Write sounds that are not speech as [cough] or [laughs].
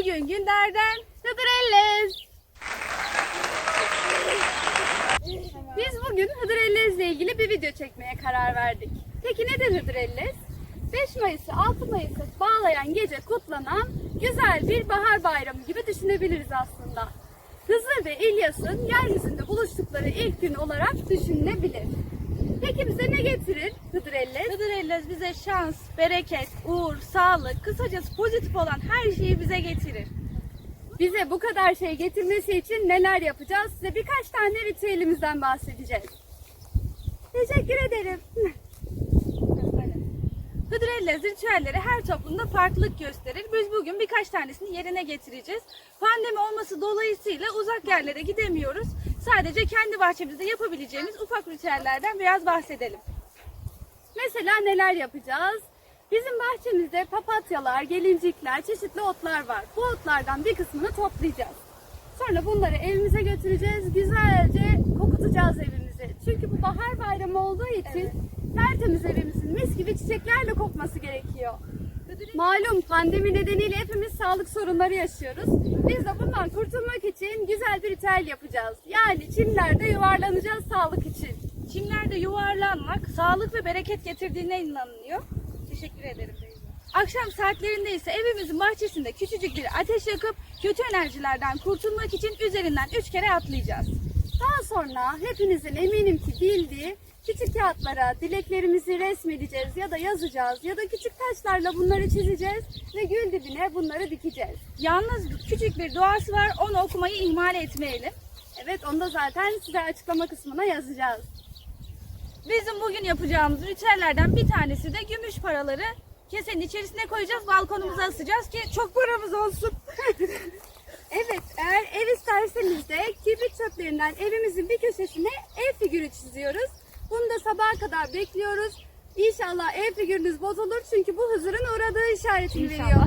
Bugün günlerden Hıdrellez. Biz bugün Hıdrellez ile ilgili bir video çekmeye karar verdik. Peki nedir Hıdrellez? 5 Mayıs'ı 6 Mayıs'ı bağlayan gece kutlanan güzel bir bahar bayramı gibi düşünebiliriz aslında. Hızır ve İlyas'ın yeryüzünde buluştukları ilk gün olarak düşünülebilir. Peki bize ne getirir Hıdrellez? Hıdrellez bize şans, bereket, uğur, sağlık, kısacası pozitif olan her şeyi bize getirir. Bize bu kadar şey getirmesi için neler yapacağız? Size birkaç tane ritüelimizden bahsedeceğiz. Teşekkür ederim. Hıdrellez ritüelleri her toplumda farklılık gösterir. Biz bugün birkaç tanesini yerine getireceğiz. Pandemi olması dolayısıyla uzak yerlere gidemiyoruz. Sadece kendi bahçemizde yapabileceğimiz ufak ritüellerden biraz bahsedelim. Mesela neler yapacağız? Bizim bahçemizde papatyalar, gelincikler, çeşitli otlar var. Bu otlardan bir kısmını toplayacağız. Sonra bunları evimize götüreceğiz. Güzelce kokutacağız evimizi. Çünkü bu bahar bayramı olduğu için tertemiz evimizin mis gibi çiçeklerle kokması gerekiyor. Malum pandemi nedeniyle hepimiz sağlık sorunları yaşıyoruz. Biz de bundan kurtulmak için güzel bir ritüel yapacağız. Yani çimlerde yuvarlanacağız sağlık için. Çimlerde yuvarlanmak sağlık ve bereket getirdiğine inanılıyor. Teşekkür ederim. Akşam saatlerinde ise evimizin bahçesinde küçücük bir ateş yakıp kötü enerjilerden kurtulmak için üzerinden üç kere atlayacağız. Daha sonra hepinizin eminim ki bildiği küçük kağıtlara dileklerimizi resmedeceğiz ya da yazacağız ya da küçük taşlarla bunları çizeceğiz ve gül dibine bunları dikeceğiz. Yalnız küçük bir duası var onu okumayı ihmal etmeyelim. Evet onu da zaten size açıklama kısmına yazacağız. Bizim bugün yapacağımız ritüellerden bir tanesi de gümüş paraları kesenin içerisine koyacağız, balkonumuza asacağız ki çok paramız olsun. [laughs] Evet eğer ev isterseniz de kibrit çöplerinden evimizin bir köşesine ev figürü çiziyoruz. Bunu da sabaha kadar bekliyoruz. İnşallah ev figürünüz bozulur çünkü bu Hızır'ın uğradığı işaretini İnşallah. veriyor.